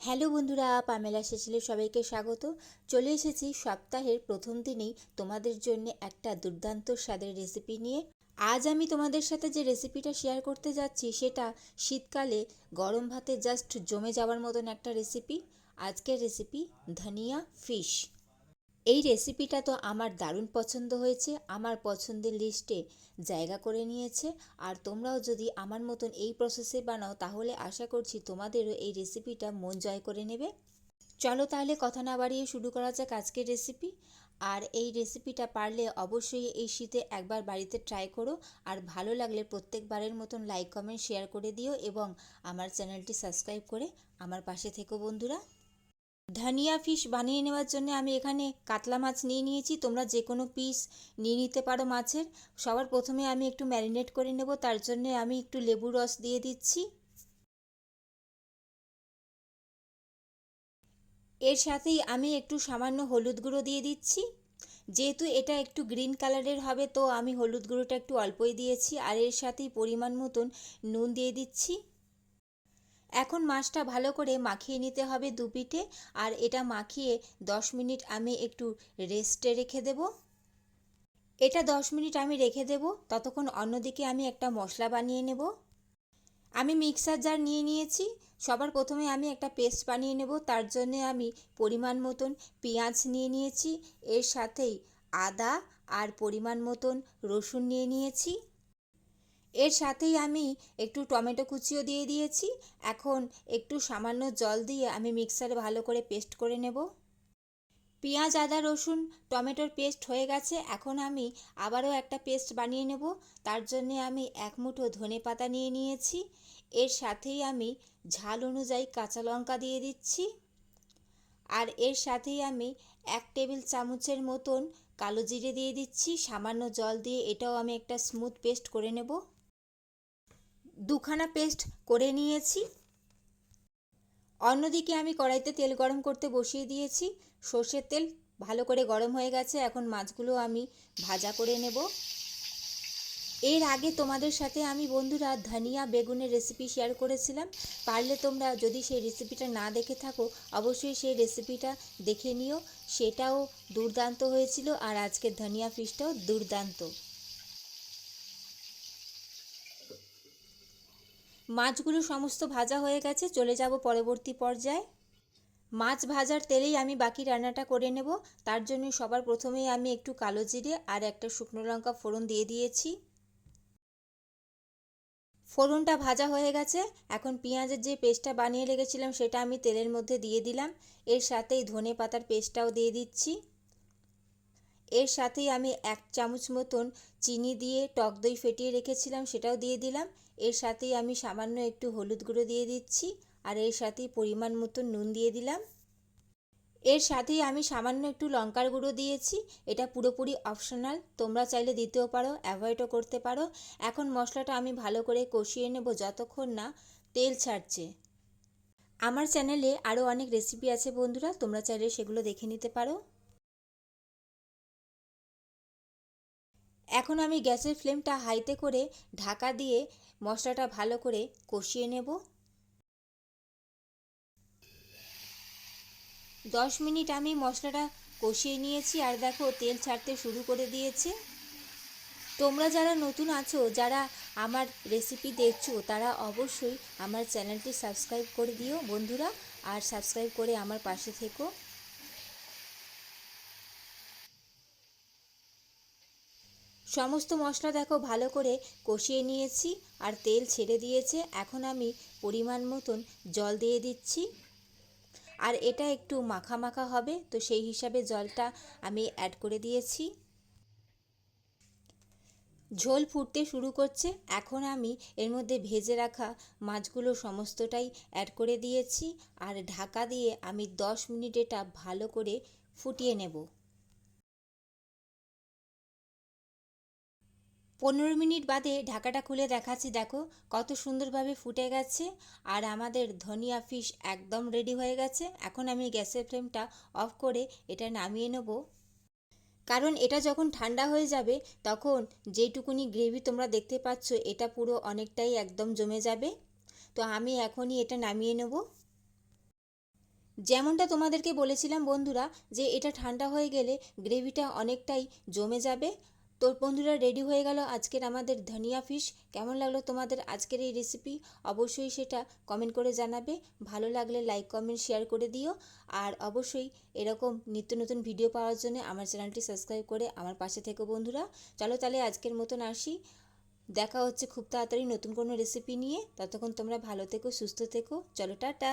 Hello বন্ধুরা, Pamela সেচিলে সবাইকে স্বাগত। চলে এসেছি সপ্তাহের প্রথম দিনেই তোমাদের জন্য একটা দুর্দান্ত স্বাদের রেসিপি নিয়ে। আজ আমি তোমাদের সাথে যে রেসিপিটা শেয়ার করতে যাচ্ছি সেটা শীতকালে গরম ভাতে জাস্ট জমে যাওয়ার মতন একটা রেসিপি আজকের রেসিপি ধনিয়া ফিশ এই রেসিপিটা তো আমার দারুণ পছন্দ হয়েছে। আমার পছন্দের লিস্টে জায়গা করে নিয়েছে। আর তোমরাও যদি আমার মতন এই প্রসেসে বানাও, তাহলে আশা করছি তোমাদেরও এই রেসিপিটা মন জয় করে নেবে। চলো তাহলে কথা না বাড়িয়ে শুরু করা যাক আজকের রেসিপি আর এই রেসিপিটা পারলে অবশ্যই এই শীতে একবার বাড়িতে ট্রাই করো। আর ভালো লাগলে প্রত্যেকবারের মতন লাইক কমেন্ট শেয়ার করে দিও এবং আমার চ্যানেলটি সাবস্ক্রাইব করে আমার পাশে থেকো বন্ধুরা। ধনিয়া ফিশ বানিয়ে নেওয়ার জন্য আমি এখানে কাতলা মাছ নিয়ে নিয়েছি। তোমরা যে কোনো পিস নিয়ে নিতে পারো মাছের। সবার প্রথমে আমি একটু ম্যারিনেট করে নেব, তার জন্য আমি একটু লেবু রস দিয়ে দিচ্ছি। এর সাথেই আমি একটু সামান্য হলুদ গুঁড়ো দিয়ে দিচ্ছি। যেহেতু এটা একটু গ্রিন কালারের হবে, তো আমি হলুদ গুঁড়োটা একটু অল্পই দিয়েছি। আর এর সাথেই পরিমাণ মতন নুন দিয়ে দিচ্ছি। এখন মাছটা ভালো করে মাখিয়ে নিতে হবে দু পিঠে, আর এটা মাখিয়ে দশ মিনিট আমি একটু রেস্টে রেখে দেব। এটা দশ মিনিট আমি রেখে দেব, ততক্ষণ অন্যদিকে আমি একটা মশলা বানিয়ে নেব। আমি মিক্সার জার নিয়ে নিয়েছি, সবার প্রথমে আমি একটা পেস্ট বানিয়ে নেব, তার জন্যে আমি পরিমাণ মতন পেঁয়াজ নিয়ে নিয়েছি, এর সাথেই আদা আর পরিমাণ মতন রসুন নিয়ে নিয়েছি। এর সাথেই আমি একটু টমেটো কুচিও দিয়ে দিয়েছি। এখন একটু সামান্য জল দিয়ে আমি মিক্সারে ভালো করে পেস্ট করে নেব। পেঁয়াজ, আদা, রসুন, টমেটোর পেস্ট হয়ে গেছে। এখন আমি আবারও একটা পেস্ট বানিয়ে নেব। তার জন্য আমি এক মুঠো ধনে পাতা নিয়ে নিয়েছি। এর সাথেই আমি ঝাল অনুযায়ী কাঁচা লঙ্কা দিয়ে দিচ্ছি। আর এর সাথেই আমি এক টেবিল চামচের মতন কালো জিরে দিয়ে দিচ্ছি। সামান্য জল দিয়ে এটাও আমি একটা স্মুথ পেস্ট করে নেব। দুখানা পেস্ট করে নিয়েছি। অন্যদিকে আমি কড়াইতে তেল গরম করতে বসিয়ে দিয়েছি। সর্ষের তেল ভালো করে গরম হয়ে গেছে, এখন মাছগুলো আমি ভাজা করে নেব। এর আগে তোমাদের সাথে আমি বন্ধুরা ধনিয়া বেগুনের রেসিপি শেয়ার করেছিলাম। পারলে তোমরা যদি সেই রেসিপিটা না দেখে থাকো, অবশ্যই সেই রেসিপিটা দেখে নিও। সেটাও দুর্দান্ত হয়েছিল, আর আজকের ধনিয়া ফিশটাও দুর্দান্ত। মাছগুলো সমস্ত ভাজা হয়ে গেছে, চলে যাব পরবর্তী পর্যায়ে। মাছ ভাজার তেলেই আমি বাকি রান্নাটা করে নেব। তার জন্য সবার প্রথমেই আমি একটু কালো জিরে আর একটা শুকনো লঙ্কা ফোড়ন দিয়ে দিয়েছি। ফোড়নটা ভাজা হয়ে গেছে। এখন পেঁয়াজের যে পেস্টটা বানিয়ে রেখেছিলাম, সেটা আমি তেলের মধ্যে দিয়ে দিলাম। এর সাথেই ধনে পাতার পেস্টটাও দিয়ে দিচ্ছি। এর সাথেই আমি এক চামচ মতন চিনি দিয়ে টক দই ফেটিয়ে রেখেছিলাম, সেটাও দিয়ে দিলাম। এর সাথেই আমি সামান্য একটু হলুদ গুঁড়ো দিয়ে দিচ্ছি আর এর সাথেই পরিমাণ মতো নুন দিয়ে দিলাম। এর সাথেই আমি সামান্য একটু লঙ্কার গুঁড়ো দিয়েছি। এটা পুরোপুরি অপশনাল। তোমরা চাইলে দিতেও পারো, অ্যাভয়েডও করতে পারো। এখন মশলাটা আমি ভালো করে কষিয়ে নেব যতক্ষণ না তেল ছাড়ছে। আমার চ্যানেলে আরও অনেক রেসিপি আছে বন্ধুরা, তোমরা চাইলে সেগুলো দেখে নিতে পারো। এখন আমি গ্যাসের ফ্লেমটা হাইতে করে ঢাকা দিয়ে মশলাটা ভালো করে কষিয়ে নেব। দশ মিনিট আমি মশলাটা কষিয়ে নিয়েছি আর দেখো তেল ছাড়তে শুরু করে দিয়েছে। তোমরা যারা নতুন আছো, যারা আমার রেসিপি দেখছ, তারা অবশ্যই আমার চ্যানেলটি সাবস্ক্রাইব করে দিও বন্ধুরা, আর সাবস্ক্রাইব করে আমার পাশে থেকো। সমস্ত মশলা দেখো ভালো করে কষিয়ে নিয়েছি আর তেল ছেড়ে দিয়েছে। এখন আমি পরিমাণ মতন জল দিয়ে দিচ্ছি। আর এটা একটু মাখা মাখা হবে, তো সেই হিসাবে জলটা আমি অ্যাড করে দিয়েছি। ঝোল ফুটতে শুরু করছে। এখন আমি এর মধ্যে ভেজে রাখা মাছগুলো সমস্তটাই অ্যাড করে দিয়েছি। আর ঢাকা দিয়ে আমি দশ মিনিট এটা ভালো করে ফুটিয়ে নেব। পনেরো মিনিট বাদে ঢাকাটা খুলে দেখাচ্ছি। দেখো কত সুন্দরভাবে ফুটে গেছে আর আমাদের ধনিয়া ফিশ একদম রেডি হয়ে গেছে। এখন আমি গ্যাসের ফ্লেমটা অফ করে এটা নামিয়ে নেব। কারণ এটা যখন ঠান্ডা হয়ে যাবে, তখন যেটুকুনি গ্রেভি তোমরা দেখতে পাচ্ছ, এটা পুরো অনেকটাই একদম জমে যাবে। তো আমি এখনই এটা নামিয়ে নেব। যেমনটা তোমাদেরকে বলেছিলাম বন্ধুরা, যে এটা ঠান্ডা হয়ে গেলে গ্রেভিটা অনেকটাই জমে যাবে। তো বন্ধুরা রেডি হয়ে গেল আজকের আমাদের ধনিয়া ফিশ কেমন লাগল তোমাদের আজকের এই রেসিপি অবশ্যই সেটা কমেন্ট করে জানাবে। ভালো লাগলে লাইক কমেন্ট শেয়ার করে দিও। আর অবশ্যই এরকম নিত্য নতুন ভিডিও পাওয়ার জন্য আমার চ্যানেলটি সাবস্ক্রাইব করে আমার পাশে থেকো বন্ধুরা। চলো তাহলে আজকের মতন আসি। দেখা হচ্ছে খুব তাড়াতাড়ি নতুন কোনো রেসিপি নিয়ে। ততক্ষণ তোমরা ভালো থেকো, সুস্থ থেকো। চলো, টাটা!